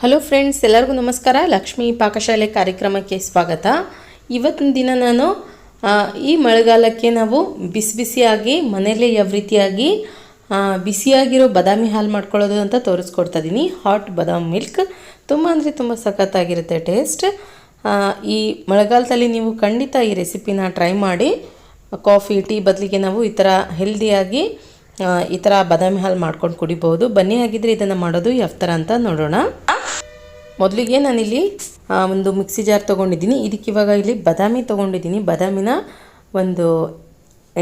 Hello friends ಎಲ್ಲರಿಗೂ ನಮಸ್ಕಾರ. ಲಕ್ಷ್ಮೀ ಪಾಕಶಾಲೆ ಕಾರ್ಯಕ್ರಮಕ್ಕೆ ಸ್ವಾಗತ. ಇವತ್ತಿನ ದಿನ ನಾನು ಈ ಮಳೆಗಾಲಕ್ಕೆ ನಾವು ಬಿಸಿ ಬಿಸಿಯಾಗಿ, ಮನೆಯಲ್ಲೇ ಯಾವ ರೀತಿಯಾಗಿ ಬಿಸಿಯಾಗಿರೋ ಬಾದಾಮಿ ಹಾಲು ಮಾಡ್ಕೊಳ್ಳೋದು ಅಂತ ತೋರಿಸ್ಕೊಡ್ತಾ ಇದ್ದೀನಿ ಹಾಟ್ ಬಾದಾಮಿ ಮಿಲ್ಕ್ ತುಂಬ ಅಂದರೆ ತುಂಬ ಸಖತ್ತಾಗಿರುತ್ತೆ ಟೇಸ್ಟ್ ಈ ಮಳೆಗಾಲದಲ್ಲಿ ನೀವು ಖಂಡಿತ ಈ ರೆಸಿಪಿನ ಟ್ರೈ ಮಾಡಿ ಕಾಫಿ ಟೀ ಬದಲಿಗೆ ನಾವು ಈ ಥರ ಹೆಲ್ದಿಯಾಗಿ ಈ ಥರ ಬಾದಾಮಿ ಹಾಲು ಮಾಡ್ಕೊಂಡು ಕುಡಿಬೋದು. ಬನ್ನಿ ಆಗಿದ್ದರೆ ಇದನ್ನು ಮಾಡೋದು ಯಾವ ಥರ ಅಂತ ನೋಡೋಣ. ಮೊದಲಿಗೆ ನಾನಿಲ್ಲಿ ಒಂದು ಮಿಕ್ಸಿ ಜಾರ್ ತೊಗೊಂಡಿದ್ದೀನಿ. ಇದಕ್ಕೆ ಇವಾಗ ಇಲ್ಲಿ ಬಾದಾಮಿ ತೊಗೊಂಡಿದ್ದೀನಿ. ಬಾದಾಮಿನ ಒಂದು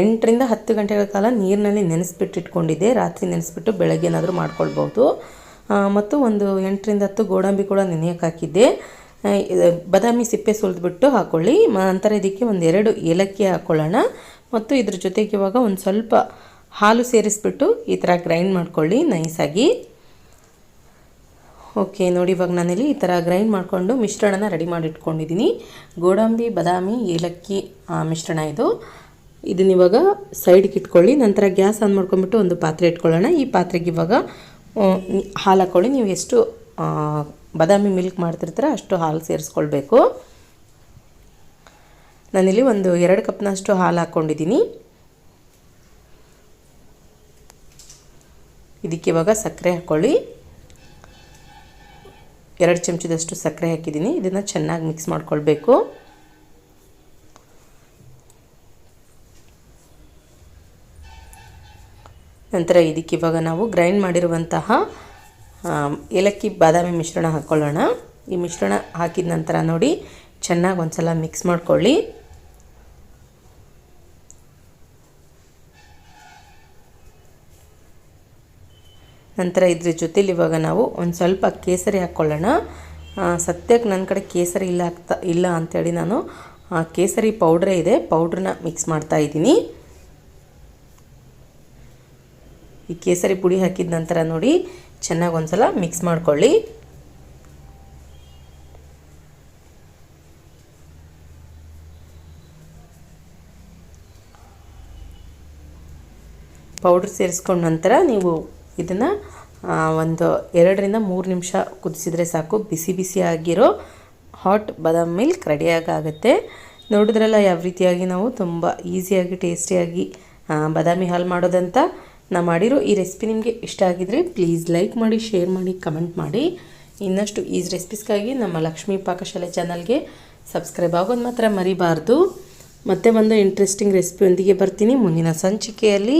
ಎಂಟರಿಂದ ಹತ್ತು ಗಂಟೆಗಳ ಕಾಲ ನೀರಿನಲ್ಲಿ ನೆನೆಸ್ಬಿಟ್ಟು ಇಟ್ಕೊಂಡಿದ್ದೆ. ರಾತ್ರಿ ನೆನೆಸ್ಬಿಟ್ಟು ಬೆಳಗ್ಗೆ ಏನಾದರೂ ಮಾಡ್ಕೊಳ್ಬೋದು. ಮತ್ತು ಒಂದು ಎಂಟರಿಂದ ಹತ್ತು ಗೋಡಂಬಿ ಕೂಡ ನೆನೆಯಕ್ಕೆ ಹಾಕಿದ್ದೆ. ಬದಾಮಿ ಸಿಪ್ಪೆ ಸುಲಿದ್ಬಿಟ್ಟು ಹಾಕ್ಕೊಳ್ಳಿ ನಂತರ ಇದಕ್ಕೆ ಒಂದೆರಡು ಏಲಕ್ಕಿ ಹಾಕ್ಕೊಳ್ಳೋಣ ಮತ್ತು ಇದ್ರ ಜೊತೆಗೆ ಇವಾಗ ಒಂದು ಸ್ವಲ್ಪ ಹಾಲು ಸೇರಿಸ್ಬಿಟ್ಟು ಈ ಥರ ಗ್ರೈಂಡ್ ಮಾಡ್ಕೊಳ್ಳಿ ನೈಸಾಗಿ. ಓಕೆ, ನೋಡಿ, ಇವಾಗ ನಾನಿಲ್ಲಿ ಈ ಥರ ಗ್ರೈಂಡ್ ಮಾಡಿಕೊಂಡು ಮಿಶ್ರಣನ ರೆಡಿ ಮಾಡಿ ಇಟ್ಕೊಂಡಿದ್ದೀನಿ ಗೋಡಂಬಿ, ಬಾದಾಮಿ, ಏಲಕ್ಕಿ ಮಿಶ್ರಣ ಇದು. ಇದನ್ನ ಇವಾಗ ಸೈಡ್ಗೆ ಇಟ್ಕೊಳ್ಳಿ, ನಂತರ ಗ್ಯಾಸ್ ಆನ್ ಮಾಡ್ಕೊಂಬಿಟ್ಟು ಒಂದು ಪಾತ್ರೆ ಇಟ್ಕೊಳ್ಳೋಣ. ಈ ಪಾತ್ರೆಗೆ ಇವಾಗ ಹಾಲು ಹಾಕ್ಕೊಳ್ಳಿ ನೀವು ಎಷ್ಟು ಬಾದಾಮಿ ಮಿಲ್ಕ್ ಮಾಡ್ತಿರ್ತೀರ ಅಷ್ಟು ಹಾಲು ಸೇರಿಸ್ಕೊಳ್ಬೇಕು. ನಾನಿಲ್ಲಿ ಒಂದು ಎರಡು ಕಪ್ನಷ್ಟು ಹಾಲು ಹಾಕ್ಕೊಂಡಿದ್ದೀನಿ ಇದಕ್ಕೆ ಇವಾಗ ಸಕ್ಕರೆ ಹಾಕ್ಕೊಳ್ಳಿ ಎರಡು ಚಮಚದಷ್ಟು ಸಕ್ಕರೆ ಹಾಕಿದ್ದೀನಿ. ಇದನ್ನು ಚೆನ್ನಾಗಿ ಮಿಕ್ಸ್ ಮಾಡ್ಕೊಳ್ಬೇಕು. ನಂತರ ಇದಕ್ಕೆ ಇವಾಗ ನಾವು ಗ್ರೈಂಡ್ ಮಾಡಿರುವಂತಹ ಏಲಕ್ಕಿ ಬಾದಾಮಿ ಮಿಶ್ರಣ ಹಾಕ್ಕೊಳ್ಳೋಣ ಈ ಮಿಶ್ರಣ ಹಾಕಿದ ನಂತರ ನೋಡಿ, ಚೆನ್ನಾಗಿ ಒಂದು ಸಲ ಮಿಕ್ಸ್ ಮಾಡ್ಕೊಳ್ಳಿ. ನಂತರ ಇದ್ರ ಜೊತೇಲಿ ಇವಾಗ ನಾವು ಒಂದು ಸ್ವಲ್ಪ ಕೇಸರಿ ಹಾಕ್ಕೊಳ್ಳೋಣ ಸತ್ಯಕ್ಕೆ ನನ್ನ ಕಡೆ ಕೇಸರಿ ಇಲ್ಲ ಹಾಕ್ತಾ ಇಲ್ಲ ಅಂಥೇಳಿ ನಾನು ಕೇಸರಿ ಪೌಡ್ರೇ ಇದೆ. ಪೌಡ್ರನ್ನ ಮಿಕ್ಸ್ ಮಾಡ್ತಾ ಇದ್ದೀನಿ. ಈ ಕೇಸರಿ ಪುಡಿ ಹಾಕಿದ ನಂತರ ನೋಡಿ, ಚೆನ್ನಾಗಿ ಒಂದ್ಸಲ ಮಿಕ್ಸ್ ಮಾಡ್ಕೊಳ್ಳಿ. ಪೌಡ್ರ್ ಸೇರಿಸ್ಕೊಂಡ ನಂತರ ನೀವು ಇದನ್ನು ಒಂದು ಎರಡರಿಂದ ಮೂರು ನಿಮಿಷ ಕುದಿಸಿದ್ರೆ ಸಾಕು. ಬಿಸಿ ಬಿಸಿ ಆಗಿರೋ ಹಾಟ್ ಬಾದಾಮ್ ಮಿಲ್ಕ್ ರೆಡಿಯಾಗುತ್ತೆ ನೋಡಿದ್ರಲ್ಲ, ಯಾವ ರೀತಿಯಾಗಿ ನಾವು ತುಂಬ ಈಸಿಯಾಗಿ ಟೇಸ್ಟಿಯಾಗಿ ಬಾದಾಮಿ ಹಾಲು ಮಾಡೋದಂತ. ನಾ ಮಾಡಿರೋ ಈ ರೆಸಿಪಿ ನಿಮಗೆ ಇಷ್ಟ ಆಗಿದ್ರೆ ಪ್ಲೀಸ್ ಲೈಕ್ ಮಾಡಿ ಶೇರ್ ಮಾಡಿ ಕಮೆಂಟ್ ಮಾಡಿ. ಇನ್ನಷ್ಟು ಈಸ್ ರೆಸಿಪೀಸ್ಗಾಗಿ ನಮ್ಮ ಲಕ್ಷ್ಮೀ ಪಾಕಶಾಲೆ ಚಾನಲ್ಗೆ ಸಬ್ಸ್ಕ್ರೈಬ್ ಆಗೋದು ಮಾತ್ರ ಮರಿಬಾರ್ದು. ಮತ್ತೆ ಒಂದು ಇಂಟ್ರೆಸ್ಟಿಂಗ್ ರೆಸಿಪಿಯೊಂದಿಗೆ ಬರ್ತೀನಿ. ಮುಂದಿನ ಸಂಚಿಕೆಯಲ್ಲಿ